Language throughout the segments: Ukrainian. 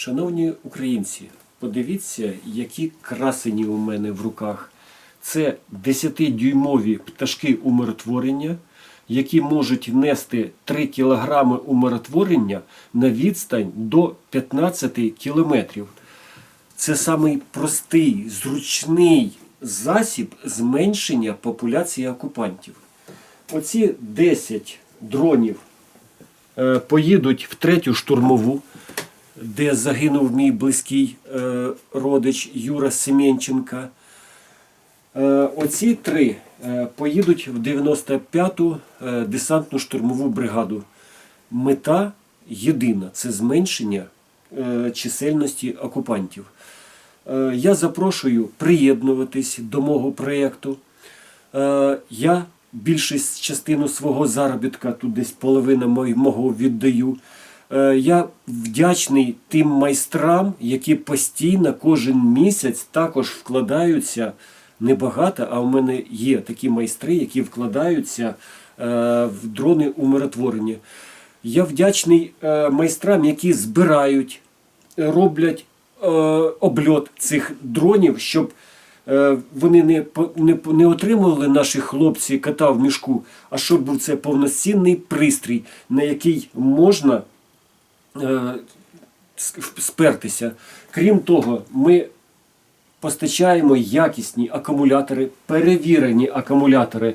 Шановні українці, подивіться, які красені у мене в руках. Це 10-дюймові пташки умиротворення, які можуть нести 3 кг умиротворення на відстань до 15 кілометрів. Це самий простий, зручний засіб зменшення популяції окупантів. Оці 10 дронів е, поїдуть в третю штурмову, де загинув мій близький е, родич Юра Семенченка. Е, Оці три е, поїдуть в 95-ту е, десантну штурмову бригаду. Мета єдина це зменшення чисельності окупантів. Я запрошую приєднуватись до мого проєкту. Я більшість частину свого заробітка, тут десь половина мого віддаю. Е, Я вдячний тим майстрам, які постійно кожен місяць також вкладаються небагато, а в мене є такі майстри, які вкладаються е, в дрони умиротворення. Я вдячний е, майстрам, які збирають, роблять обльот цих дронів, щоб вони не, не, не отримували наші хлопці кота в мішку, а щоб був це повноцінний пристрій, на який можна спертися. Крім того, ми постачаємо якісні акумулятори, перевірені акумулятори.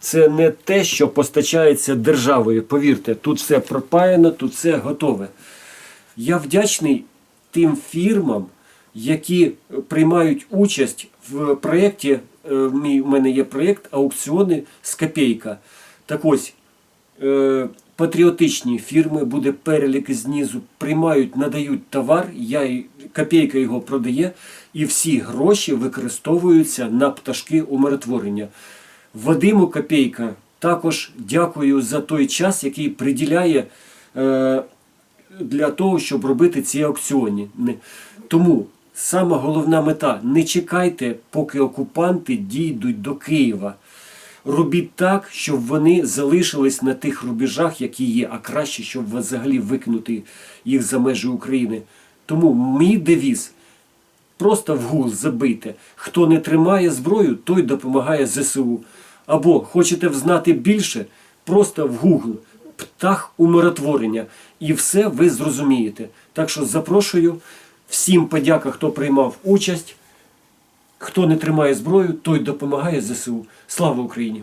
Це не те, що постачається державою. Повірте, тут все пропаяно, тут все готове. Я вдячний тим фірмам, які приймають участь в проєкті. е, У мене є проєкт аукціони з копійка. Так ось, е, патріотичні фірми, буде перелік знизу, приймають, надають товар, я, копійка його продає, і всі гроші використовуються на пташки умиротворення. Вадиму Копійка також дякую за той час, який приділяє е, для того, щоб робити ці аукціони. Тому сама головна мета не чекайте, поки окупанти дійдуть до Києва. Робіть так, щоб вони залишились на тих рубежах, які є, а краще, щоб взагалі викинути їх за межі України. Тому мій девіз просто в гул забийте. Хто не тримає зброю, той допомагає ЗСУ. Або хочете взнати більше, просто в Google птах умиротворення. І все ви зрозумієте. Так що запрошую всім подяка, хто приймав участь. Хто не тримає зброю, той допомагає ЗСУ. Слава Україні!